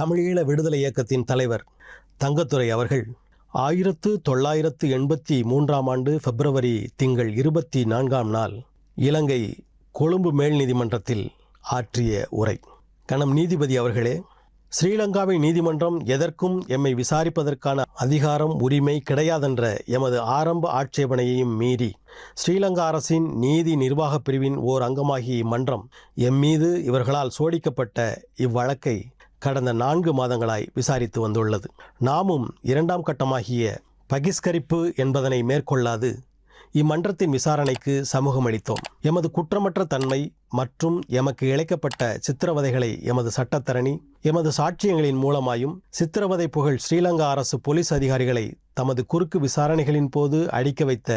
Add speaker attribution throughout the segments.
Speaker 1: தமிழீழ விடுதலை இயக்கத்தின் தலைவர் தங்கத்துரை அவர்கள். ஆயிரத்து தொள்ளாயிரத்து எண்பத்தி மூன்றாம் ஆண்டு பிப்ரவரி திங்கள் இருபத்தி நான்காம் நாள் இலங்கை கொழும்பு மேல் நீதிமன்றத்தில் ஆற்றிய உரை. கணம் நீதிபதி அவர்களே ஸ்ரீலங்காவின் நீதிமன்றம் எதற்கும் எம்மை விசாரிப்பதற்கான அதிகாரம் உரிமை கிடையாதென்ற எமது ஆரம்ப ஆட்சேபனையையும் மீறி ஸ்ரீலங்கா அரசின் நீதி நிர்வாகப் பிரிவின் ஓர் அங்கமாகிய இம்மன்றம் எம் மீது இவர்களால் சோடிக்கப்பட்ட இவ்வழக்கை கடந்த நான்கு மாதங்களாய் விசாரித்து வந்துள்ளது. நாமும் இரண்டாம் கட்டமாகிய பகிஸ்கரிப்பு என்பதனை மேற்கொள்ளாது இம்மன்றத்தின் விசாரணைக்கு சமூகம் அளித்தோம். எமது குற்றமற்ற தன்மை மற்றும் எமக்கு இழைக்கப்பட்ட சித்திரவதைகளை எமது சட்டத்தரணி எமது சாட்சியங்களின் மூலமாயும் சித்திரவதை புகழ் ஸ்ரீலங்கா அரசு போலீஸ் அதிகாரிகளை தமது குறுக்கு விசாரணைகளின் போது அடிக்க வைத்த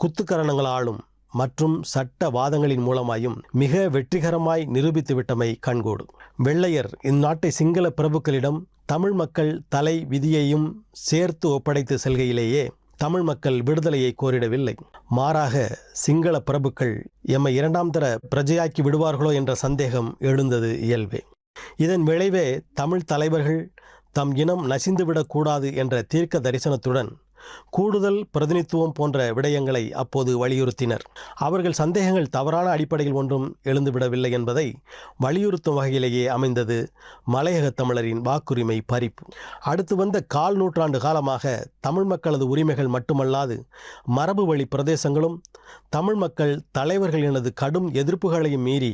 Speaker 1: குத்துக்கரணங்களாலும் மற்றும் சட்ட வாதங்களின் மூலமாயும் மிக வெற்றிகரமாய் நிரூபித்துவிட்டமை கண்கூடு வெள்ளையர் இந்நாட்டை சிங்கள பிரபுக்களிடம் தமிழ் மக்கள் தலை விதியையும் சேர்த்து ஒப்படைத்து செல்கையிலேயே தமிழ் மக்கள் விடுதலையை கோரிடவில்லை. மாறாக சிங்கள பிரபுக்கள் எம்மை இரண்டாம் தர பிரஜையாக்கி விடுவார்களோ என்ற சந்தேகம் எழுந்தது இயல்பே. இதன் விளைவே தமிழ் தலைவர்கள் தம் இனம் நசிந்துவிடக்கூடாது என்ற தீர்க்க தரிசனத்துடன் கூடுதல் பிரதிநித்துவம் போன்ற விடயங்களை அப்போது வலியுறுத்தினர். அவர்கள் சந்தேகங்கள் தவறான அடிப்படையில் ஒன்றும் எழுந்துவிடவில்லை என்பதை வலியுறுத்தும் வகையிலேயே அமைந்தது மலையக தமிழரின் வாக்குரிமை பறிப்பு. அடுத்து வந்த கால் நூற்றாண்டு காலமாக தமிழ் மக்களது உரிமைகள் மட்டுமல்லாது மரபு வழி பிரதேசங்களும் தமிழ் மக்கள் தலைவர்களினது கடும் எதிர்ப்புகளையும் மீறி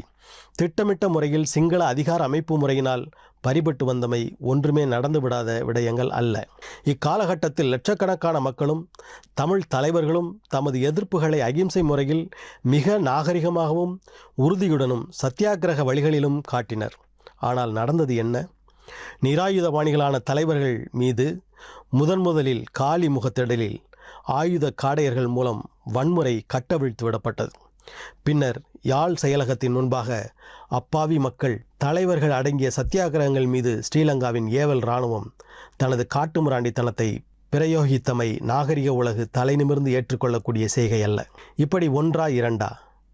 Speaker 1: திட்டமிட்ட முறையில் சிங்கள அதிகார அமைப்பு முறையினால் பறிபட்டு வந்தமை ஒன்றுமே நடந்துவிடாத விடயங்கள் அல்ல. இக்காலகட்டத்தில் லட்சக்கணக்கான மக்களும் தமிழ் தலைவர்களும் தமது எதிர்ப்புகளை அகிம்சை முறையில் மிக நாகரிகமாகவும் உறுதியுடனும் சத்தியாகிரக வழிகளிலும் காட்டினர். ஆனால் நடந்தது என்ன? நிராயுதபாணிகளான தலைவர்கள் மீது முதன் முதலில் காலி முகத்திடலில் ஆயுத காடையர்கள் மூலம் வன்முறை கட்டவிழ்த்து விடப்பட்டது. பின்னர் யாழ் செயலகத்தின் முன்பாக அப்பாவி மக்கள் தலைவர்கள் அடங்கிய சத்தியாகிரகங்கள் மீது ஸ்ரீலங்காவின் ஏவல் இராணுவம் தனது காட்டுமிராண்டித்தனத்தை பிரயோகித்தமை நாகரிக உலகு தலைநிமிர்ந்து ஏற்றுக்கொள்ளக்கூடிய செய்கை அல்ல. இப்படி ஒன்றா இரண்டா?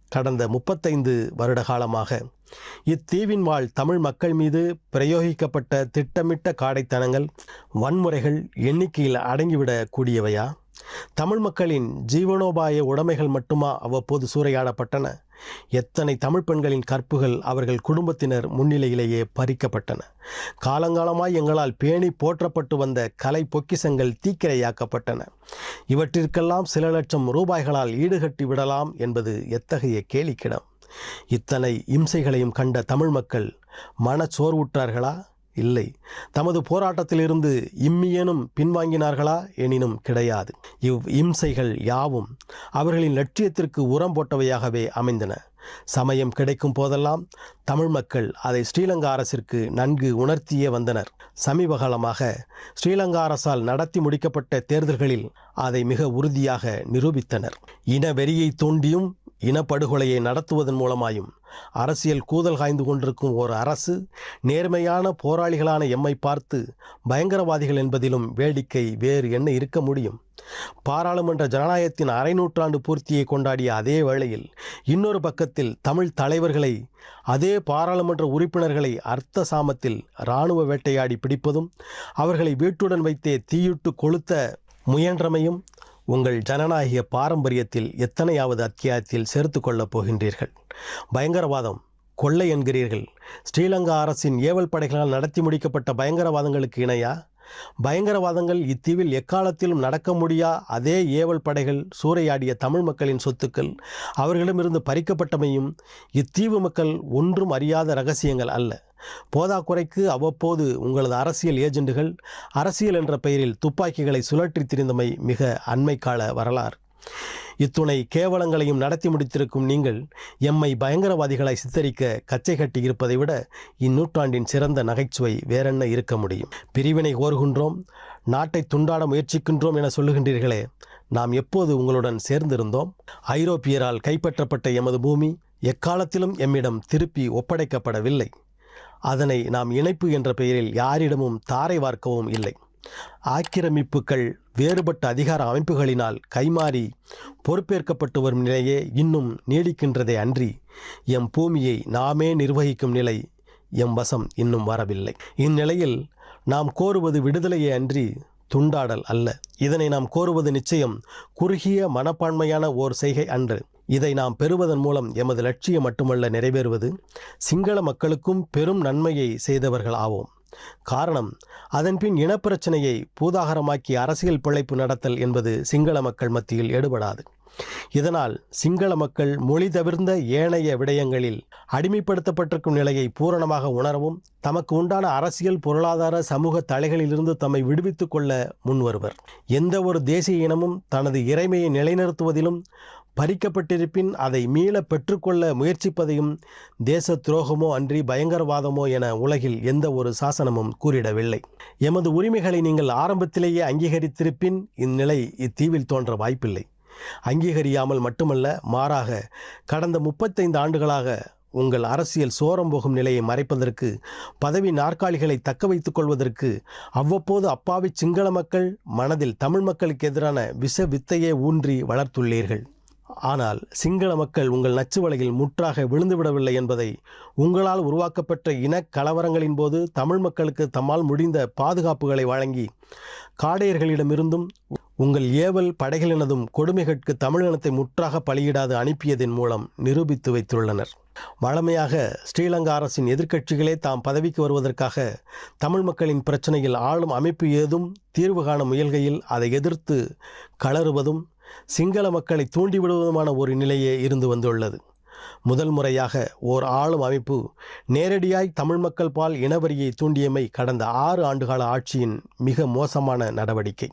Speaker 1: கடந்த முப்பத்தைந்து வருட காலமாக இத்தீவின் வாழ் தமிழ் மக்கள் மீது பிரயோகிக்கப்பட்ட திட்டமிட்ட காடைத்தனங்கள் வன்முறைகள் எண்ணிக்கையில் அடங்கிவிடக்கூடியவையா? தமிழ் மக்களின் ஜீவனோபாய உடைமைகள் மட்டுமா அவ்வப்போது சூறையாடப்பட்டன? எத்தனை தமிழ் பெண்களின் கற்புகள் அவர்கள் குடும்பத்தினர் முன்னிலையிலேயே பறிக்கப்பட்டன? காலங்காலமாய் எங்களால் பேணி போற்றப்பட்டு வந்த கலை பொக்கிசங்கள் தீக்கிரையாக்கப்பட்டன. இவற்றிற்கெல்லாம் சில லட்சம் ரூபாய்களால் ஈடுகட்டி விடலாம் என்பது எத்தகைய கேலிக்கிடம்? இத்தனை இம்சைகளையும் கண்ட தமிழ் மக்கள் மனச்சோர்வுற்றார்களா? இல்லை. தமது போராட்டத்திலிருந்து இம்மியேனும் பின்வாங்கினார்களா எனினும் கிடையாது. இவ் இம்சைகள் யாவும் அவர்களின் லட்சியத்திற்கு உரம் போட்டவையாகவே அமைந்தன. சமயம் கிடைக்கும் போதெல்லாம் தமிழ் மக்கள் அதை ஸ்ரீலங்கா அரசிற்கு நன்கு உணர்த்தியே வந்தனர். சமீப காலமாக ஸ்ரீலங்கா அரசால் நடத்தி முடிக்கப்பட்ட தேர்தல்களில் அதை மிக உறுதியாக நிரூபித்தனர். இன வெறியை தூண்டியும் இனப்படுகொலையை நடத்துவதன் மூலமாயும் அரசியல் கூதல் காய்ந்து கொண்டிருக்கும் ஒரு அரசு நேர்மையான போராளிகளான எம்மை பார்த்து பயங்கரவாதிகள் என்பதிலும் வேடிக்கை வேறு என்ன இருக்க முடியும்? பாராளுமன்ற ஜனநாயகத்தின் அரை நூற்றாண்டு பூர்த்தியை கொண்டாடிய அதே வேளையில் இன்னொரு பக்கத்தில் தமிழ் தலைவர்களை அதே பாராளுமன்ற உறுப்பினர்களை அர்த்த சாமத்தில் இராணுவ வேட்டையாடி பிடிப்பதும் அவர்களை வீட்டுடன் வைத்தே தீயிட்டு கொளுத்த முயன்றமையும் உங்கள் ஜனநாயக பாரம்பரியத்தில் எத்தனையாவது அத்தியாயத்தில் சேர்த்து கொள்ளப் போகின்றீர்கள்? பயங்கரவாதம் கொள்ளை என்கிறீர்கள். ஸ்ரீலங்கா அரசின் ஏவல் படைகளால் நடத்தி முடிக்கப்பட்ட பயங்கரவாதங்களுக்கு இணையா? பயங்கரவாதங்கள் இத்தீவில் எக்காலத்திலும் நடக்க முடியா? அதே ஏவல் படைகள் சூறையாடிய தமிழ் மக்களின் சொத்துக்கள் அவர்களிடமிருந்து பறிக்கப்பட்டமையும் இத்தீவு மக்கள் ஒன்றும் அறியாத ரகசியங்கள் அல்ல. போதாக்குறைக்கு அவ்வப்போது உங்களது அரசியல் ஏஜெண்டுகள் அரசியல் என்ற பெயரில் துப்பாக்கிகளை சுழற்றித் திரிந்தமை மிக அண்மைக்கால வரலாறு. இத்துணை கேவலங்களையும் நடத்தி முடித்திருக்கும் நீங்கள் எம்மை பயங்கரவாதிகளாய் சித்தரிக்க கச்சை கட்டி இருப்பதை விட இந்நூற்றாண்டின் சிறந்த நகைச்சுவை வேறென்ன இருக்க முடியும்? பிரிவினை கோருகின்றோம் நாட்டை துண்டாட முயற்சிக்கின்றோம் என சொல்லுகின்றீர்களே நாம் எப்போது உங்களுடன் சேர்ந்திருந்தோம்? ஐரோப்பியரால் கைப்பற்றப்பட்ட எமது பூமி எக்காலத்திலும் எம்மிடம் திருப்பி ஒப்படைக்கப்படவில்லை. அதனை நாம் இணைப்பு என்ற பெயரில் யாரிடமும் தாரை வார்க்கவும் இல்லை. ஆக்கிரமிப்புகள் வேறுபட்ட அதிகார அமைப்புகளினால் கைமாறி பொறுப்பேற்கப்பட்டு வரும் நிலையே இன்னும் நீடிக்கின்றதே அன்றி எம் பூமியை நாமே நிர்வகிக்கும் நிலை எம் வசம் இன்னும் வரவில்லை. இந்நிலையில் நாம் கோருவது விடுதலையே அன்றி துண்டாடல் அல்ல. இதனை நாம் கோருவது நிச்சயம் குறுகிய மனப்பான்மையான ஓர் செய்கை அன்று. இதை நாம் பெறுவதன் மூலம் எமது லட்சியம் மட்டுமல்ல நிறைவேறுவது. சிங்கள மக்களுக்கும் பெரும் நன்மையை செய்தவர்கள் ஆவோம். காரணம் அதன்பின் இனப்பிரச்சனையை பூதாகரமாக்கி அரசியல் பிழைப்பு நடத்தல் என்பது சிங்கள மக்கள் மத்தியில் எடுபடாது. இதனால் சிங்கள மக்கள் மொழி தவிர்ந்த ஏனைய விடயங்களில் அடிமைப்படுத்தப்பட்டிருக்கும் நிலையை பூரணமாக உணரவும் தமக்கு உண்டான அரசியல் பொருளாதார சமூக தலைகளிலிருந்து தம்மை விடுவித்துக் கொள்ள முன்வருவர். எந்த ஒரு தேசிய இனமும் தனது இறைமையை நிலைநிறுத்துவதிலும் பறிக்கப்பட்டிருப்பின் அதை மீள பெற்றுக்கொள்ள முயற்சிப்பதையும் தேச துரோகமோ அன்றி பயங்கரவாதமோ என உலகில் எந்த ஒரு சாசனமும் கூறிடவில்லை. எமது உரிமைகளை நீங்கள் ஆரம்பத்திலேயே அங்கீகரித்திருப்பின் இந்நிலை இத்தீவில் தோன்ற வாய்ப்பில்லை. அங்கீகரியாமல் மட்டுமல்ல மாறாக கடந்த முப்பத்தைந்து ஆண்டுகளாக உங்கள் அரசியல் சோரம் போகும் நிலையை மறைப்பதற்கு பதவி நாற்காலிகளை தக்க வைத்துக் கொள்வதற்கு அவ்வப்போது அப்பாவி சிங்கள மக்கள் மனதில் தமிழ் மக்களுக்கு எதிரான விஷ வித்தையே ஊன்றி வளர்த்துள்ளீர்கள். ஆனால் சிங்கள மக்கள் உங்கள் நச்சு வலையில் முற்றாக விழுந்துவிடவில்லை என்பதை உங்களால் உருவாக்கப்பட்ட இனக் கலவரங்களின் போது தமிழ் மக்களுக்கு தம்மால் முடிந்த பாதுகாப்புகளை வழங்கி காடையர்களிடமிருந்தும் உங்கள் ஏவல் படைகளினதும் கொடுமைகளுக்கு தமிழினத்தை முற்றாக பலியிடாது அனுப்பியதன் மூலம் நிரூபித்து வைத்துள்ளனர். வழமையாக ஸ்ரீலங்கா அரசின் எதிர்க்கட்சிகளே தாம் பதவிக்கு வருவதற்காக தமிழ் மக்களின் பிரச்சனையில் ஆளும் அமைப்பு ஏதும் தீர்வு காண முயல்கையில் அதை எதிர்த்து கலறுவதும் சிங்கள மக்களை தூண்டிவிடுவதுமான ஒரு நிலையே இருந்து வந்துள்ளது. முதல் முறையாக ஓர் ஆளும் அமைப்பு நேரடியாய் தமிழ் மக்கள் பால் இனவரியை தூண்டியமை கடந்த ஆறு ஆண்டுகால ஆட்சியின் மிக மோசமான நடவடிக்கை.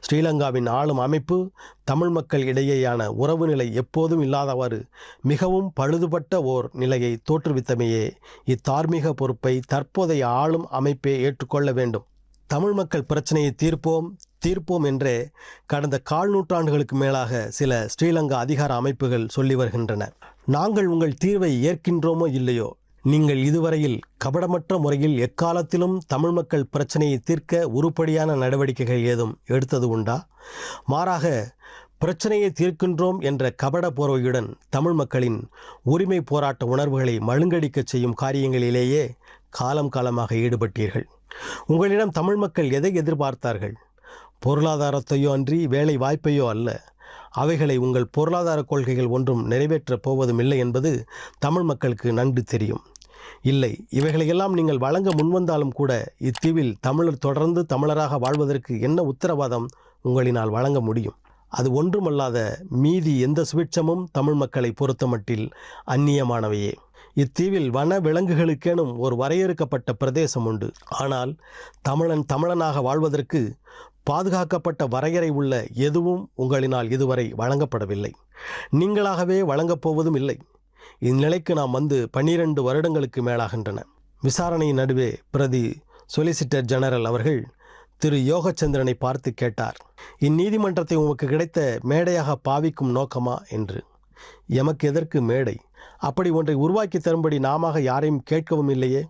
Speaker 1: ஸ்ரீலங்காவின் ஆளும் அமைப்பு தமிழ் மக்கள் இடையேயான உறவு நிலை எப்போதும் இல்லாதவாறு மிகவும் பழுதுபட்ட ஓர் நிலையை தோற்றுவித்தமையே இத்தார்மீக பொறுப்பை தற்போதைய ஆளும் அமைப்பே ஏற்றுக்கொள்ள வேண்டும். தமிழ் மக்கள் பிரச்சனையை தீர்ப்போம் தீர்ப்போம் என்றே கடந்த கால் நூற்றாண்டுகளுக்கு மேலாக சில ஸ்ரீலங்கா அதிகார அமைப்புகள் சொல்லி வருகின்றன. நாங்கள் உங்கள் தீர்வை ஏற்கின்றோமோ இல்லையோ? நீங்கள் இதுவரையில் கபடமற்ற முறையில் எக்காலத்திலும் தமிழ் மக்கள் பிரச்சனையை தீர்க்க உருப்படியான நடவடிக்கைகள் ஏதும் எடுத்தது உண்டா? மாறாக பிரச்சனையை தீர்க்கின்றோம் என்ற கபட போர்வையுடன் தமிழ் மக்களின் உரிமை போராட்ட உணர்வுகளை மழுங்கடிக்கச் செய்யும் காரியங்களிலேயே காலம் காலமாக ஈடுபட்டீர்கள். உங்களிடம் தமிழ் மக்கள் எதை எதிர்பார்த்தார்கள்? பொருளாதாரத்தையோ அன்றி வேலை வாய்ப்பையோ அல்ல. அவைகளை உங்கள் பொருளாதார கொள்கைகள் ஒன்றும் நிறைவேற்றப் போவதும் இல்லை என்பது தமிழ் மக்களுக்கு நன்கு தெரியும். இல்லை இவைகளையெல்லாம் நீங்கள் வழங்க முன்வந்தாலும் கூட இத்தீவில் தமிழர் தொடர்ந்து தமிழராக வாழ்வதற்கு என்ன உத்தரவாதம் உங்களினால் வழங்க முடியும்? அது ஒன்றுமல்லாத மீதி எந்த சுபிட்சமும் தமிழ் மக்களை பொறுத்தமட்டில் அந்நியமானவையே. இத்தீவில் வன விலங்குகளுக்கெனும் ஒரு வரையறுக்கப்பட்ட பிரதேசம் உண்டு. ஆனால் தமிழன் தமிழனாக வாழ்வதற்கு பாதுகாக்கப்பட்ட வரையறை உள்ள எதுவும் உங்களினால் இதுவரை வழங்கப்படவில்லை. நீங்களாகவே வழங்கப் போவதும் இல்லை. இந்நிலைக்கு நாம் வந்து பன்னிரண்டு வருடங்களுக்கு மேலாகின்றன. விசாரணையின் நடுவே பிரதி சொலிசிட்டர் ஜெனரல் அவர்கள் திரு. யோகச்சந்திரனை பார்த்து கேட்டார் இந்நீதிமன்றத்தை உமக்கு கிடைத்த மேடையாக பாவிக்கும் நோக்கமா? என்று. எமக்கு எதற்கு மேடை? அப்படி ஒன்றை உருவாக்கி தரும்படி நாம யாரையும் கேட்கவும் இல்லையே?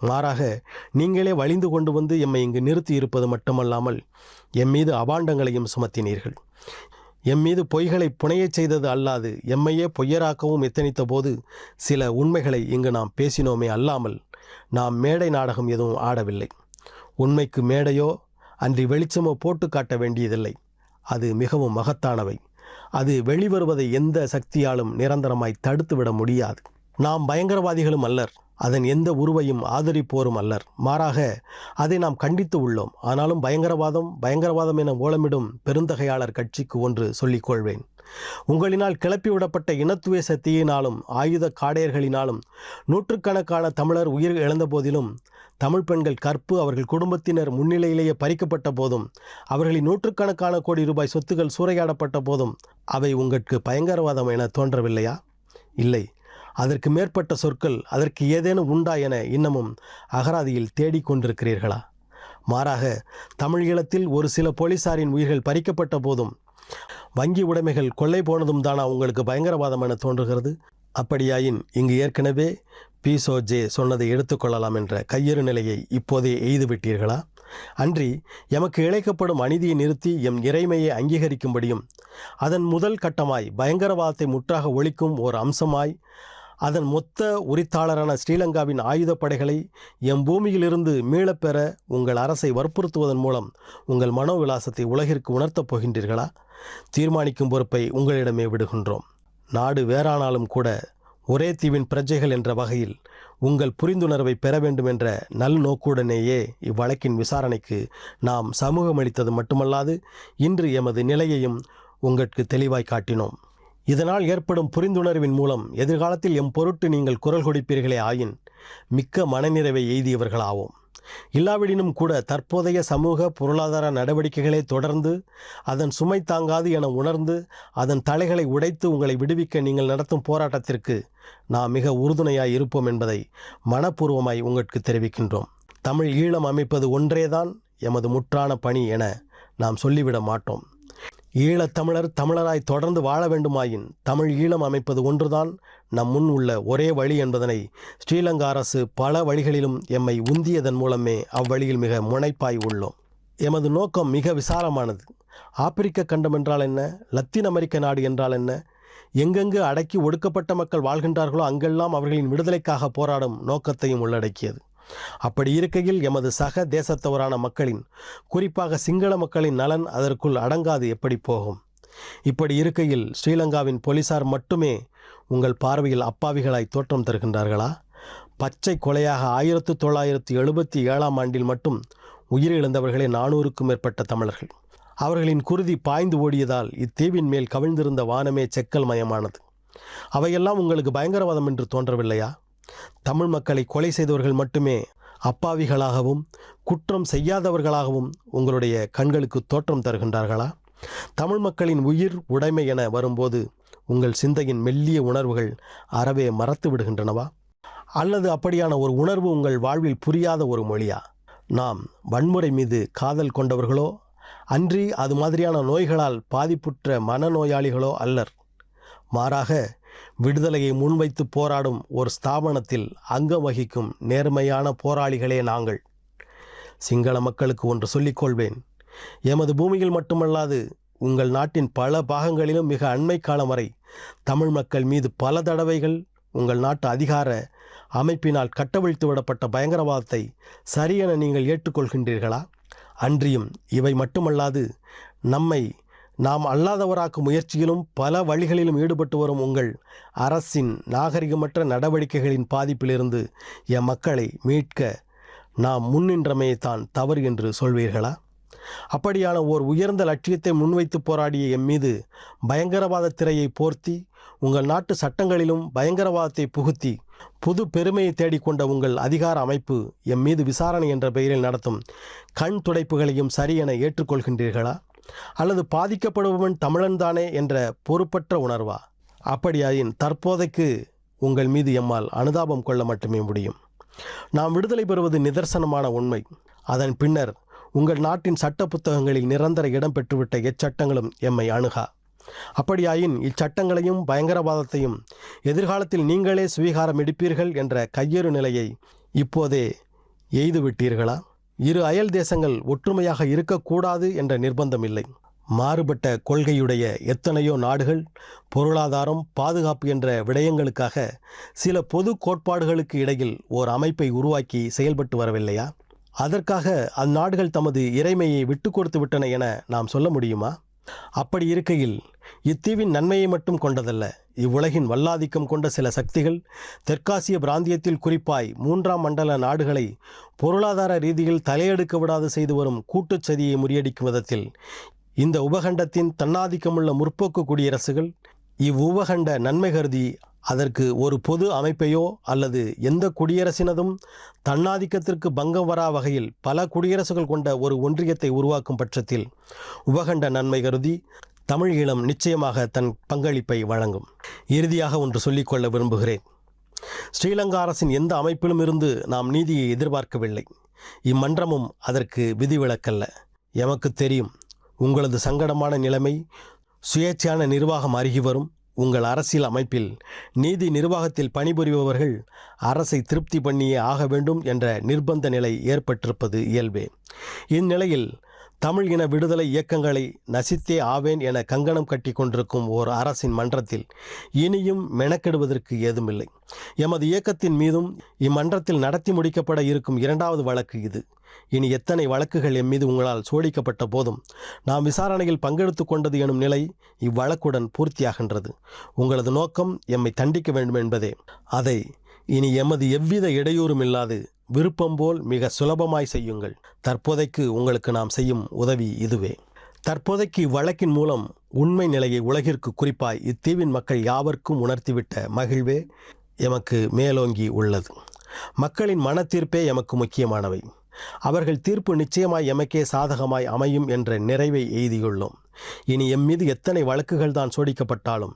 Speaker 1: மாறாக நீங்களே வழிந்து கொண்டு வந்து எம்மை இங்கு நிறுத்தி இருப்பது மட்டுமல்லாமல் எம் மீது அபாண்டங்களையும் சுமத்தினீர்கள். எம் மீது பொய்களை புனையச் செய்தது அல்லாது எம்மையே பொய்யராக்கவும் எத்தனித்த போது சில உண்மைகளை இங்கு நாம் பேசினோமே அல்லாமல் நாம் மேடை நாடகம் எதுவும் ஆடவில்லை. உண்மைக்கு மேடையோ அன்றி வெளிச்சமோ போட்டு காட்ட வேண்டியதில்லை. அது மிகவும் மகத்தானவை. அது வெளிவருவதை எந்த சக்தியாலும் நிரந்தரமாய் தடுத்துவிட முடியாது. நாம் பயங்கரவாதிகளும் அல்லர். அதன் எந்த உருவையும் ஆதரிப்போரும் அல்லர். மாறாக அதை நாம் கண்டித்து உள்ளோம். ஆனாலும் பயங்கரவாதம் பயங்கரவாதம் என ஓலமிடும் பெருந்தகையாளர் கட்சிக்கு ஒன்று சொல்லிக் கொள்வேன். உங்களினால் கிளப்பிவிடப்பட்ட இனத்துவ சக்தியினாலும் ஆயுத காடையர்களினாலும் நூற்றுக்கணக்கான தமிழர் உயிர் இழந்த போதிலும் தமிழ் பெண்கள் கற்பு அவர்கள் குடும்பத்தினர் முன்னிலையிலேயே பறிக்கப்பட்ட போதும் அவர்களின் நூற்றுக்கணக்கான கோடி ரூபாய் சொத்துக்கள் சூறையாடப்பட்ட போதும் அவை உங்களுக்கு பயங்கரவாதம் என தோன்றவில்லையா? இல்லை. அதற்கு மேற்பட்ட சொற்கள் அதற்கு ஏதேனும் உண்டா என இன்னமும் அகராதியில் தேடிக்கொண்டிருக்கிறீர்களா மாறாக தமிழ் ஈழத்தில் ஒரு சில போலீசாரின் உயிர்கள் பறிக்கப்பட்ட போதும் வங்கி உடைமைகள் கொள்ளை போனதும் தானா உங்களுக்கு பயங்கரவாதம் என தோன்றுகிறது? அப்படியாயின் இங்கு ஏற்கனவே பீசோ ஜே சொன்னதை எடுத்துக்கொள்ளலாம் என்ற கையறு நிலையை இப்போதே எய்துவிட்டீர்களா? அன்றி எமக்கு இழைக்கப்படும் அநீதியை நிறுத்தி எம் இறைமையை அங்கீகரிக்கும்படியும் அதன் முதல் கட்டமாய் பயங்கரவாதத்தை முற்றாக ஒழிக்கும் ஓர் அம்சமாய் அதன் மொத்த உரித்தாளரான ஸ்ரீலங்காவின் ஆயுதப்படைகளை எம் பூமியிலிருந்து மீளப்பெற உங்கள் அரசை வற்புறுத்துவதன் மூலம் உங்கள் மனோவிலாசத்தை உலகிற்கு உணர்த்தப் போகின்றீர்களா? தீர்மானிக்கும் பொறுப்பை உங்களிடமே விடுகின்றோம். நாடு வேறானாலும் கூட ஒரே தீவின் பிரஜைகள் என்ற வகையில் உங்கள் புரிந்துணர்வை பெற வேண்டும் என்ற நல் நோக்குடனேயே இவ்வழக்கின் விசாரணைக்கு நாம் சமூகமளித்தது மட்டுமல்லாது இன்று எமது நிலையையும் உங்களுக்கு தெளிவாய் காட்டினோம். இதனால் ஏற்படும் புரிந்துணர்வின் மூலம் எதிர்காலத்தில் எம் பொருட்டு நீங்கள் குரல் கொடுப்பீர்களே ஆயின் மிக்க மனநிறைவை எய்தியவர்களாவோம். இல்லாவிடினும் கூட தற்போதைய சமூக பொருளாதார நடவடிக்கைகளை தொடர்ந்து அதன் சுமை தாங்காது என உணர்ந்து அதன் தலைகளை உடைத்து உங்களை விடுவிக்க நீங்கள் நடத்தும் போராட்டத்திற்கு நாம் மிக உறுதுணையாய் இருப்போம் என்பதை மனப்பூர்வமாய் உங்களுக்கு தெரிவிக்கின்றோம். தமிழ் ஈழம் அமைப்பது ஒன்றேதான் எமது முற்றான பணி என நாம் சொல்லிவிட மாட்டோம். ஈழத்தமிழர் தமிழராய் தொடர்ந்து வாழ வேண்டுமாயின் தமிழ் ஈழம் அமைப்பது ஒன்றுதான். நம் முன் உள்ள ஒரே வழி என்பதனை ஸ்ரீலங்கா அரசு பல வழிகளிலும் எம்மை உந்தியதன் மூலமே அவ்வழியில் மிக முனைப்பாய் உள்ளோம். எமது நோக்கம் மிக விசாலமானது. ஆப்பிரிக்க கண்டம் என்றால் என்ன? லத்தீன் அமெரிக்க நாடு என்றால் என்ன? எங்கெங்கு அடக்கி ஒடுக்கப்பட்ட மக்கள் வாழ்கின்றார்களோ அங்கெல்லாம் அவர்களின் விடுதலைக்காக போராடும் நோக்கத்தையும் உள்ளடக்கியது. அப்படி இருக்கையில் எமது சக தேசத்தவரான மக்களின் குறிப்பாக சிங்கள மக்களின் நலன் அதற்குள் அடங்காது எப்படி போகும்? இப்படி இருக்கையில் ஸ்ரீலங்காவின் போலீசார் மட்டுமே உங்கள் பார்வையில் அப்பாவிகளாய் தோற்றம் தருகின்றார்களா? பச்சை கொலையாக ஆயிரத்து தொள்ளாயிரத்து எழுபத்தி ஏழாம் ஆண்டில் மட்டும் உயிரிழந்தவர்களே நானூறுக்கும் மேற்பட்ட தமிழர்கள். அவர்களின் குருதி பாய்ந்து ஓடியதால் இத்தீவின் மேல் கவிழ்ந்திருந்த வானமே செக்கல் மயமானது. அவையெல்லாம் உங்களுக்கு பயங்கரவாதம் என்று தோன்றவில்லையா? தமிழ் மக்களை கொலை செய்தவர்கள் மட்டுமே அப்பாவிகளாகவும் குற்றம் செய்யாதவர்களாகவும் உங்களுடைய கண்களுக்கு தோற்றம் தருகின்றார்களா? தமிழ் மக்களின் உயிர் உடைமை என வரும்போது உங்கள் சிந்தையின் மெல்லிய உணர்வுகள் அறவே மறத்து விடுகின்றனவா? அல்லது அப்படியான ஒரு உணர்வு உங்கள் வாழ்வில் புரியாத ஒரு மொழியா? நாம் வன்முறை மீது காதல் கொண்டவர்களோ அன்றி அது மாதிரியான நோய்களால் பாதிப்புற்ற மனநோயாளிகளோ அல்லர். மாறாக விடுதலையை முன்வைத்து போராடும் ஒரு ஸ்தாபனத்தில் அங்கம் வகிக்கும் நேர்மையான போராளிகளே நாங்கள். சிங்கள மக்களுக்கு ஒன்று சொல்லிக்கொள்வேன். எமது பூமியில் மட்டுமல்லாது உங்கள் நாட்டின் பல பாகங்களிலும் மிக அண்மை காலம் வரை தமிழ் மக்கள் மீது பல தடவைகள் உங்கள் நாட்டு அதிகார அமைப்பினால் கட்டவிழ்த்து விடப்பட்ட பயங்கரவாதத்தை சரியென நீங்கள் ஏற்றுக்கொள்கின்றீர்களா? அன்றியும் இவை மட்டுமல்லாது நம்மை நாம் அல்லாதவராக்கும் முயற்சியிலும் பல வழிகளிலும் ஈடுபட்டு வரும் உங்கள் அரசின் நாகரிகமற்ற நடவடிக்கைகளின் பாதிப்பிலிருந்து எம் மக்களை மீட்க நாம் முன்னின்றமே தான் தவறு என்று சொல்வீர்களா? அப்படியான ஓர் உயர்ந்த லட்சியத்தை முன்வைத்து போராடிய எம் மீது பயங்கரவாத திரையை போர்த்தி உங்கள் நாட்டு சட்டங்களிலும் பயங்கரவாதத்தை புகுத்தி புது பெருமையை தேடிக்கொண்ட உங்கள் அதிகார அமைப்பு எம் மீது விசாரணை என்ற பெயரில் நடத்தும் கண் துடைப்புகளையும் சரியென ஏற்றுக்கொள்கின்றீர்களா? அல்லது பாதிக்கப்படுபவன் தமிழன்தானே என்ற பொறுப்பற்ற உணர்வா? அப்படியாயின் தற்போதைக்கு உங்கள் மீது எம்மால் அனுதாபம் கொள்ள மட்டுமே முடியும். நாம் விடுதலை பெறுவது நிதர்சனமான உண்மை. அதன் பின்னர் உங்கள் நாட்டின் சட்ட புத்தகங்களில் நிரந்தர இடம் பெற்றுவிட்ட எச்சட்டங்களும் எம்மை அணுகா. அப்படியாயின் இச்சட்டங்களையும் பயங்கரவாதத்தையும் எதிர்காலத்தில் நீங்களே சுவீகாரம் எடுப்பீர்கள் என்ற கையேறு நிலையை இப்போதே எய்துவிட்டீர்களா? இரு அயல் தேசங்கள் ஒற்றுமையாக இருக்கக்கூடாது என்ற நிர்பந்தம் இல்லை. மாறுபட்ட கொள்கையுடைய எத்தனையோ நாடுகள் பொருளாதாரம் பாதுகாப்பு என்ற விடயங்களுக்காக சில பொது கோட்பாடுகளுக்கு இடையில் ஓர் அமைப்பை உருவாக்கி செயல்பட்டு வரவில்லையா? அதற்காக அந்நாடுகள் தமது இறைமையை விட்டு கொடுத்து விட்டன என நாம் சொல்ல முடியுமா? அப்படி இருக்கையில் இத்தீவின் நன்மையை மட்டும் கொண்டதல்ல இவ்வுலகின் வல்லாதிக்கம் கொண்ட சில சக்திகள் தெற்காசிய பிராந்தியத்தில் குறிப்பாய் மூன்றாம் மண்டல நாடுகளை பொருளாதார ரீதியில் தலையெடுக்க விடாது செய்து வரும் கூட்டுச் சதியை முறியடிக்கும் விதத்தில் இந்த உபகண்டத்தின் தன்னாதிக்கமுள்ள முற்போக்கு குடியரசுகள் இவ்வுபகண்ட நன்மை கருதி அதற்கு ஒரு பொது அமைப்பையோ அல்லது எந்த குடியரசினதும் தன்னாதிக்கத்திற்கு பங்கம் வரா வகையில் பல குடியரசுகள் கொண்ட ஒரு ஒன்றியத்தை உருவாக்கும் பட்சத்தில் உபகண்ட நன்மை கருதி தமிழ் ஈழம் நிச்சயமாக தன் பங்களிப்பை வழங்கும். இறுதியாக ஒன்று சொல்லிக்கொள்ள விரும்புகிறேன். ஸ்ரீலங்கா அரசின் எந்த அமைப்பிலும் இருந்து நாம் நீதியை எதிர்பார்க்கவில்லை. இம்மன்றமும் அதற்கு விதிவிலக்கல்ல. எமக்கு தெரியும் உங்களது சங்கடமான நிலைமை சுயேட்சையான நிர்வாகம் அருகி வரும். உங்கள் அரசியல் அமைப்பில் நீதி நிர்வாகத்தில் பணிபுரிபவர்கள் அரசை திருப்தி பண்ணியே ஆக வேண்டும் என்ற நிர்பந்த நிலை ஏற்பட்டிருப்பது இயல்பே. இந்நிலையில் தமிழ் இன விடுதலை இயக்கங்களை நசித்தே ஆவேன் என கங்கணம் கட்டி கொண்டிருக்கும் ஓர் அரசின் மன்றத்தில் இனியும் மெனக்கெடுவதற்கு ஏதுமில்லை. எமது இயக்கத்தின் மீதும் இம்மன்றத்தில் நடத்தி முடிக்கப்பட இருக்கும் இரண்டாவது வழக்கு இது. இனி எத்தனை வழக்குகள் எம் மீது உங்களால் சோடிக்கப்பட்ட போதும் நாம் விசாரணையில் பங்கெடுத்து கொண்டது எனும் நிலை இவ்வழக்குடன் பூர்த்தியாகின்றது. உங்களது நோக்கம் எம்மை தண்டிக்க வேண்டும் என்பதே. அதை இனி எமது எவ்வித இடையூறும் இல்லாது விருப்பம் போல் மிக சுலபமாய் செய்யுங்கள். தற்போதைக்கு உங்களுக்கு நாம் செய்யும் உதவி இதுவே. தற்போதைக்கு இவ்வழக்கின் மூலம் உண்மை நிலையை உலகிற்கு குறிப்பாய் இத்தீவின் மக்கள் யாவர்க்கும் உணர்த்திவிட்ட மகிழ்வே எமக்கு மேலோங்கி உள்ளது. மக்களின் மனத்தீர்ப்பே எமக்கு முக்கியமானவை. அவர்கள் தீர்ப்பு நிச்சயமாய் எமக்கே சாதகமாய் அமையும் என்ற நிறைவை எய்தியுள்ளோம். இனி எம் மீது எத்தனை வழக்குகள் தான் சோடிக்கப்பட்டாலும்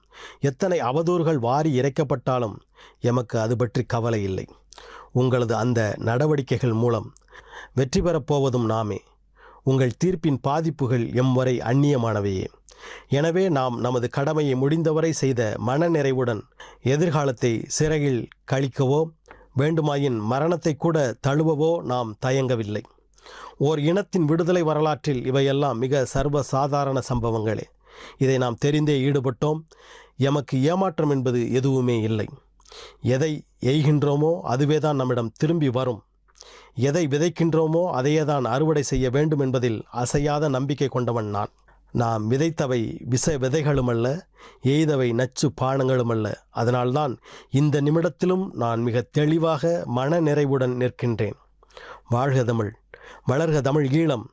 Speaker 1: எத்தனை அவதூறுகள் வாரி இறைக்கப்பட்டாலும் எமக்கு அது பற்றி கவலை இல்லை. உங்களது அந்த நடவடிக்கைகள் மூலம் வெற்றி பெறப் போவதும் நாமே. உங்கள் தீர்ப்பின் பாதிப்புகள் எம் வரை அந்நியமானவையே. எனவே நாம் நமது கடமையை முடிந்தவரை செய்த மனநிறைவுடன் எதிர்காலத்தை சிறையில் கழிக்கவோ வேண்டுமாயின் மரணத்தை கூட தழுவவோ நாம் தயங்கவில்லை. ஓர் இனத்தின் விடுதலை வரலாற்றில் இவையெல்லாம் மிக சர்வ சாதாரண சம்பவங்களே. இதை நாம் தெரிந்தே ஈடுபட்டோம். எமக்கு ஏமாற்றம் என்பது எதுவுமே இல்லை. எதை எய்கின்றோமோ அதுவே தான் நம்மிடம் திரும்பி வரும். எதை விதைக்கின்றோமோ அதையே தான் அறுவடை செய்ய வேண்டும் என்பதில் அசையாத நம்பிக்கை கொண்டவன் நான். நாம் விதைத்தவை விச விதைகளுமல்ல எய்தவை நச்சு பானங்களுமல்ல அதனால்தான் இந்த நிமிடத்திலும் நான் மிக தெளிவாக மன நிறைவுடன் நிற்கின்றேன். வாழ்க தமிழ். வளர்க தமிழ் ஈழம்.